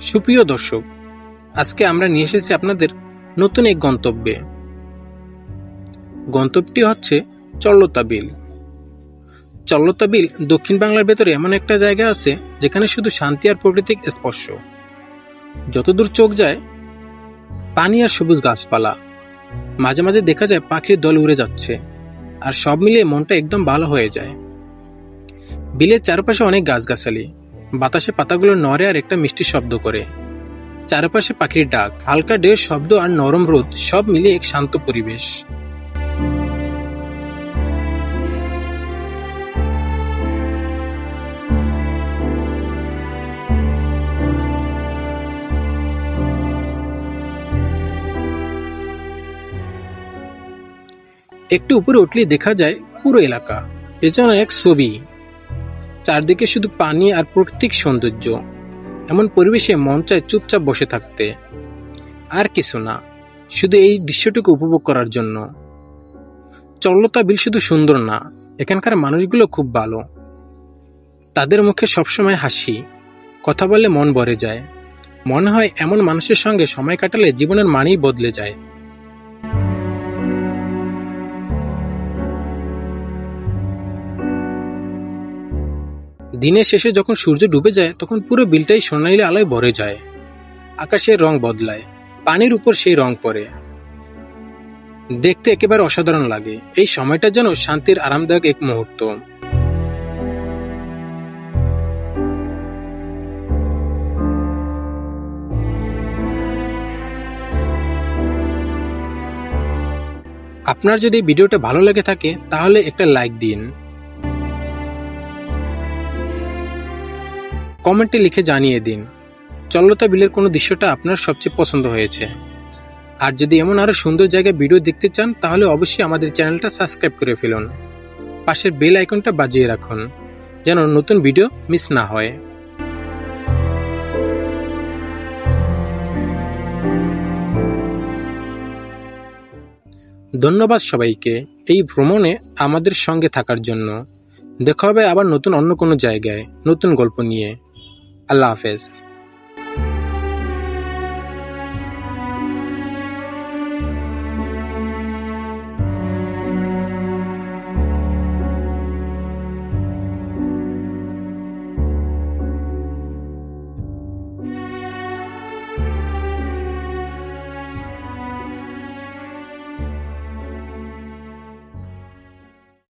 সুপ্রিয় দর্শক, আজকে আমরা নিয়ে এসেছি আপনাদের নতুন এক গন্তব্যে। গন্তব্যটি হচ্ছে চল্লতা বিল। চল্লতা বিল দক্ষিণ বাংলার ভেতরে এমন একটা জায়গা আছে যেখানে শুধু শান্তি আর প্রকৃতিক স্পর্শ। যতদূর চোখ যায়, পানি আর সবুজ গাছপালা। মাঝে মাঝে দেখা যায় পাখির দল উড়ে যাচ্ছে, আর সব মিলিয়ে মনটা একদম ভালো হয়ে যায়। বিলের চারপাশে অনেক গাছগাছালি। বাতাসে পাতাগুলো নড়ে আর একটা মিষ্টি শব্দ করে। চারপাশে পাখির ডাক, হালকা ঢের শব্দ আর নরম রোদ, সব মিলিয়ে এক শান্ত পরিবেশ। একটু উপরে উঠলে দেখা যায় পুরো এলাকা। এজন্য এক ছবি। চারদিকে শুধু পানি আর প্রাকৃতিক সৌন্দর্য। এমন পরিবেশে মন চায় চুপচাপ বসে থাকতে। আর কিছু না, শুধু এই দৃশ্যটুকু উপভোগ করার জন্য। চল্লতা বিল শুধু সুন্দর না, এখানকার মানুষগুলো খুব ভালো। তাদের মুখে সবসময় হাসি, কথা বললে মন ভরে যায়। মনে হয় এমন মানুষের সঙ্গে সময় কাটালে জীবনের মানেই বদলে যায়। দিনের শেষে যখন সূর্য ডুবে যায়, তখন পুরো বিলটাই সোনালি আলোয় ভরে যায়। আকাশের রং বদলায়, পানির উপর সেই রং পড়ে। দেখতে একেবারে অসাধারণ লাগে। এই সময়টা যেন শান্তির আরামদায়ক এক মুহূর্ত। আপনার যদি ভিডিওটা ভালো লেগে থাকে, তাহলে একটা লাইক দিন। কমেন্টে লিখে জানিয়ে দিন। চল্লতা বিলের কোনো দৃশ্যটা আপনার সবচেয়ে পছন্দ হয়েছে। আর যদি এমন আরও সুন্দর জায়গায় ভিডিও দেখতে চান, তাহলে অবশ্যই আমাদের চ্যানেলটা সাবস্ক্রাইব করে ফেলুন। পাশের বেল আইকনটা বাজিয়ে রাখুন, যেন নতুন ভিডিও মিস না হয়। ধন্যবাদ সবাইকে এই ভ্রমণে আমাদের সঙ্গে থাকার জন্য। দেখা হবে আবার নতুন অন্য কোনো জায়গায়, নতুন গল্প নিয়ে। আল্লাহ হাফেজ